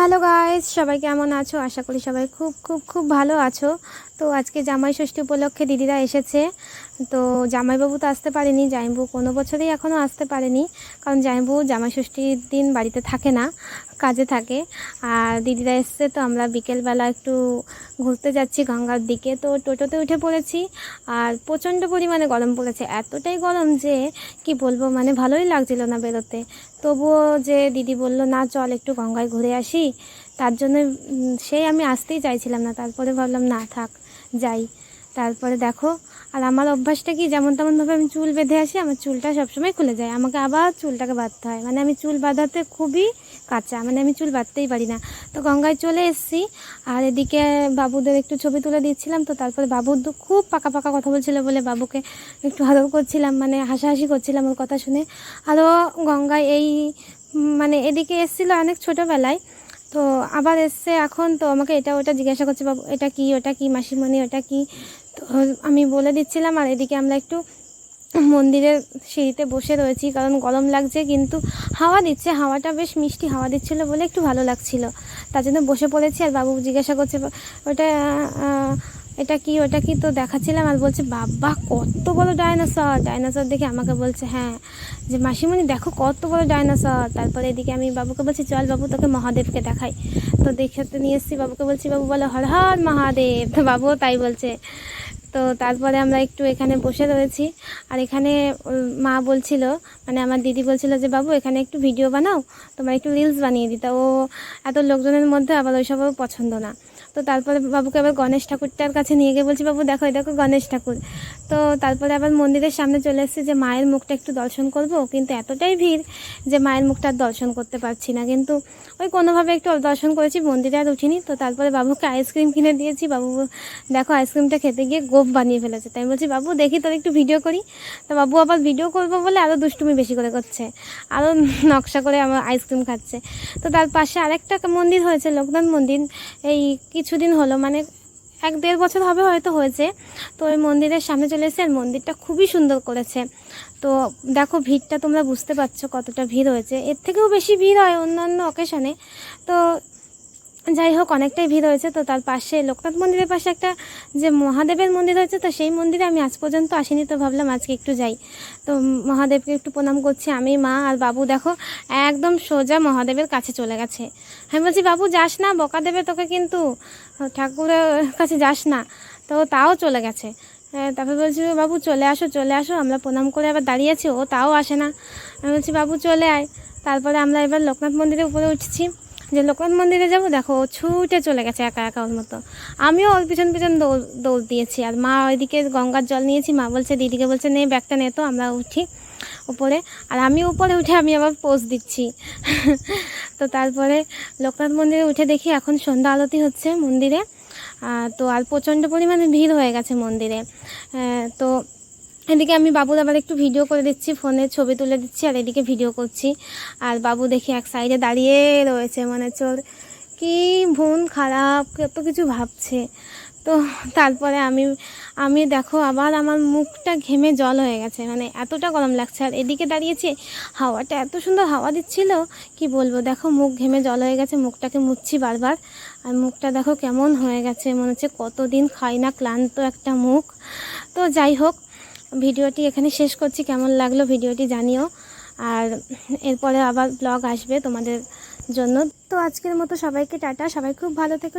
Hello guys সবাই কেমন আছো? আশা করি সবাই খুব খুব খুব ভালো আছো। তো আজকে জামাই ষষ্ঠী উপলক্ষে দিদিরা এসেছে। তো জামাইবাবু তো আসতে পারেনি, জামাইবাবু কোনো বছরেই এখনও আসতে পারেনি, কারণ জামাইবাবু জামাই ষষ্ঠীর দিন বাড়িতে থাকে না, কাজে থাকে। আর দিদিরা এসছে, তো আমরা বিকেলবেলা একটু ঘুরতে যাচ্ছি গঙ্গার দিকে। তো টোটোতে উঠে পড়েছি, আর প্রচণ্ড পরিমাণে গরম পড়েছে। এতটাই গরম যে, কি বলব মানে ভালোই লাগছিল না বেরোতে। তবুও যে দিদি বলল, না, চল একটু গঙ্গায় ঘুরে আসি। তার জন্য সেই আমি আসতেই চাইছিলাম না। তারপরে ভাবলাম, না, থাক, যাই। তারপরে দেখো, আর আমার অভ্যাসটা কি, যেমন তেমনভাবে আমি চুল বেঁধে আসি, আমার চুলটা সবসময় খুলে যায়। আমাকে আবার চুলটাকে বাঁধতে হয়। মানে আমি চুল বাঁধাতে খুবই কাঁচা মানে আমি চুল বাঁধতেই পারি না। তো গঙ্গায় চলে এসেছি, আর এদিকে বাবুদের একটু ছবি তুলে দিচ্ছিলাম। তো তারপরে বাবু তো খুব পাকা পাকা কথা বলছিল বলে বাবুকে একটু আদর করছিলাম মানে হাসাহাসি করছিলাম ওর কথা শুনে। আরও গঙ্গায় এই মানে এদিকে এসেছিল অনেক ছোটোবেলায়। তো আবার এসছে এখন, তো আমাকে এটা ওটা জিজ্ঞাসা করছে, বাবু, এটা কি? ওটা কি? মাসিমণি, ওটা কি? তো আমি বলে দিচ্ছিলাম, আর এদিকে আমরা একটু মন্দিরের সিঁড়িতে বসে রয়েছি, কারণ গরম লাগছে, কিন্তু হাওয়া দিচ্ছে। হাওয়াটা বেশ মিষ্টি হাওয়া দিচ্ছিল বলে একটু ভালো লাগছিল। তার জন্য বসে পড়েছি, আর বাবু জিজ্ঞাসা করছে, ওটা এটা কি, ওটা কি তো দেখাচ্ছিলাম আর বলছে, বাবা, কত বড় ডাইনোসর। ডাইনোসর দেখে আমাকে বলছে হ্যাঁ যে মাসিমণি, দেখো কত বড় ডাইনোসর। তারপরে এদিকে আমি বাবুকে বলছি, চল বাবু, তোকে মহাদেবকে দেখাই। তো দেখাতে নিয়ে এসেছি, বাবুকে বলছি, বাবু বলো, হর হর মহাদেব। তো বাবুও তাই বলছে। তো তারপরে আমরা একটু এখানে বসে রয়েছি। আর এখানে মা বলছিল মানে আমার দিদি বলছিল যে, বাবু, এখানে একটু ভিডিও বানাও, তোমার একটু রিলস বানিয়ে দিতে ও, এত লোকজনের মধ্যে আবার ওইসবও পছন্দ না। তো তারপরে বাবুকে আবার গণেশ ঠাকুরটার কাছে নিয়ে গিয়ে বলছি, বাবু দেখো দেখো গণেশ ঠাকুর। তো তারপরে আবার মন্দিরের সামনে চলে এসেছে যে মায়ের মুখটা একটু দর্শন করব, কিন্তু এতটাই ভিড় যে মায়ের মুখটা দর্শন করতে পারছি না। কিন্তু ওই কোনোভাবে একটু দর্শন করেছি, মন্দিরে আর উঠিনি। তো তারপরে বাবুকে আইসক্রিম কিনে দিয়েছি। বাবু দেখো আইসক্রিমটা খেতে গিয়ে গোপ বানিয়ে ফেলেছে। তাই বলছি, বাবু, দেখি তোর একটু ভিডিও করি। তো বাবু আবার ভিডিও করব বলে আরও দুষ্টুমি বেশি করে করছে। আরও নকশা করে আমার আইসক্রিম খাচ্ছে। তো তার পাশে আরেকটা মন্দির হয়েছে, লোকনাথ মন্দির। এই কিছুদিন হলো মানে এক দেড় বছর হবে হয়তো হয়েছে। তো ওই মন্দিরের সামনে চলে এসে আর মন্দিরটা খুবই সুন্দর করেছে। তো দেখো ভিড়টা তোমরা বুঝতে পারছ কতটা ভিড় হয়েছে। এর থেকেও বেশি ভিড় হয় অন্যান্য অকেশনে তো যাই হোক, অনেকটাই ভিড় হয়েছে। তো তার পাশে লোকনাথ মন্দিরের পাশে একটা যে মহাদেবের মন্দির হয়েছে, তো সেই মন্দিরে আমি আজ পর্যন্ত আসিনি, তো ভাবলাম আজকে একটু যাই। তো মহাদেবকে একটু প্রণাম করছি, আমি, মা আর বাবু, দেখো, একদম সোজা মহাদেবের কাছে চলে গেছে। আমি বলছি, বাবু, যাস না, বকা দেবে তোকে কিন্তু, ঠাকুরের কাছে যাস না। তো তাও চলে গেছে। তারপর বলছি বাবু, চলে আসো চলে আসো, আমরা প্রণাম করে আবার দাঁড়িয়ে আছি। ও তাও আসে না। আমি বলছি, বাবু, চলে আয়। তারপরে আমরা এবার লোকনাথ মন্দিরের উপরে উঠছি। যে লোকনাথ মন্দিরে যাব, দেখো ও ছুটে চলে গেছে একা একা ওর মতো। আমিও ওর পিছন পিছন দৌড় দৌড় দিয়েছি। আর মা ওইদিকে গঙ্গার জল নিয়েছি, মা বলছে, দিদিকে বলছে, নে ব্যাগটা নে তো, আমরা উঠি উপরে। আর আমি উপরে উঠে আমি আবার পোজ দিচ্ছি। তো তারপরে লোকনাথ মন্দিরে উঠে দেখি এখন সন্ধ্যা আরতি হচ্ছে মন্দিরে। তো আর প্রচণ্ড পরিমাণে ভিড় হয়ে গেছে মন্দিরে। তো এদিকে আমি বাবুর আবার একটু ভিডিও করে দিচ্ছি ফোনে ছবি তুলে দিচ্ছি, আর এদিকে ভিডিও করছি। আর বাবু দেখি এক সাইডে দাঁড়িয়ে রয়েছে মানে চোর কি ভুন খারাপ, কত কিছু ভাবছে। তো তারপরে আমি আমি দেখো আবার আমার মুখটা ঘেমে জল হয়ে গেছে মানে এতটা গরম লাগছে। আর এদিকে দাঁড়িয়েছে, হাওয়াটা এত সুন্দর হাওয়া দিচ্ছিল, কি বলব? দেখো মুখ ঘেমে জল হয়ে গেছে, মুখটাকে মুছছি বারবার। আর মুখটা দেখো কেমন হয়ে গেছে, মনে হচ্ছে কতদিন খাই না, ক্লান্ত একটা মুখ। তো যাই হোক ভিডিওটি এখানে শেষ করছি। কেমন লাগল ভিডিওটি জানিও। আর এরপরে আবার ব্লগ আসবে তোমাদের জন্য। তো আজকের মতো সবাইকে টাটা। সবাই খুব ভালো থেকো